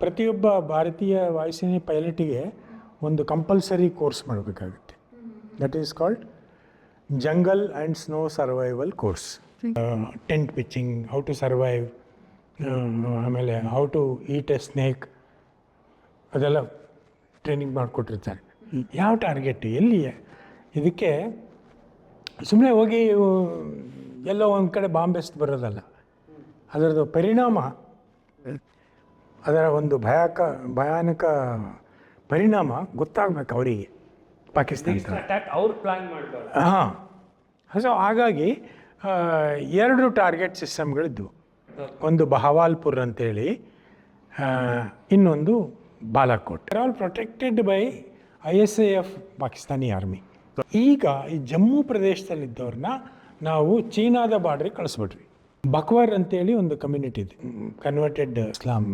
ಪ್ರತಿಯೊಬ್ಬ ಭಾರತೀಯ ವಾಯುಸೇನೆ ಪೈಲಟಿಗೆ ಒಂದು ಕಂಪಲ್ಸರಿ ಕೋರ್ಸ್ ಮಾಡಬೇಕಾಗುತ್ತೆ. That is called jungle and snow survival course tent pitching how to survive ಆಮೇಲೆ how to eat a snake ಅದೆಲ್ಲ ಟ್ರೈನಿಂಗ್ ಮಾಡಿಕೊಟ್ಟಿರ್ತಾರೆ. ಯಾವ ಟಾರ್ಗೆಟ್ ಎಲ್ಲಿ? ಇದಕ್ಕೆ ಸುಮ್ಮನೆ ಹೋಗಿ ಎಲ್ಲೋ ಒಂದು ಕಡೆ ಬಾಂಬೆಸ್ಟ್ ಬರೋದಲ್ಲ. ಅದರದ್ದು ಪರಿಣಾಮ ಅದರ ಒಂದು ಭಯಕ ಭಯಾನಕ ಪರಿಣಾಮ ಗೊತ್ತಾಗಬೇಕು ಅವರಿಗೆ ಪಾಕಿಸ್ತಾನ ಅಟ್ಯಾಕ್ ಅವ್ರು ಪ್ಲಾನ್ ಮಾಡಬಾರ್ದು ಹಾಂ. ಸೊ ಹಾಗಾಗಿ ಎರಡು ಟಾರ್ಗೆಟ್ ಸಿಸ್ಟಮ್ಗಳಿದ್ದವು ಒಂದು ಬಹವಾಲ್ಪುರ್ ಅಂತೇಳಿ ಇನ್ನೊಂದು Balakot. All protected by I S A F Pakistani army ಈಗ ಈ ಜಮ್ಮು ಪ್ರದೇಶದಲ್ಲಿದ್ದವ್ರನ್ನ ನಾವು ಚೀನಾದ ಬಾರ್ಡ್ರಿಗೆ ಕಳಿಸ್ಬಿಟ್ವಿ. ಬಕ್ವರ್ ಅಂತೇಳಿ ಒಂದು ಕಮ್ಯುನಿಟಿ ಇದೆ. ಕನ್ವರ್ಟೆಡ್ ಇಸ್ಲಾಂ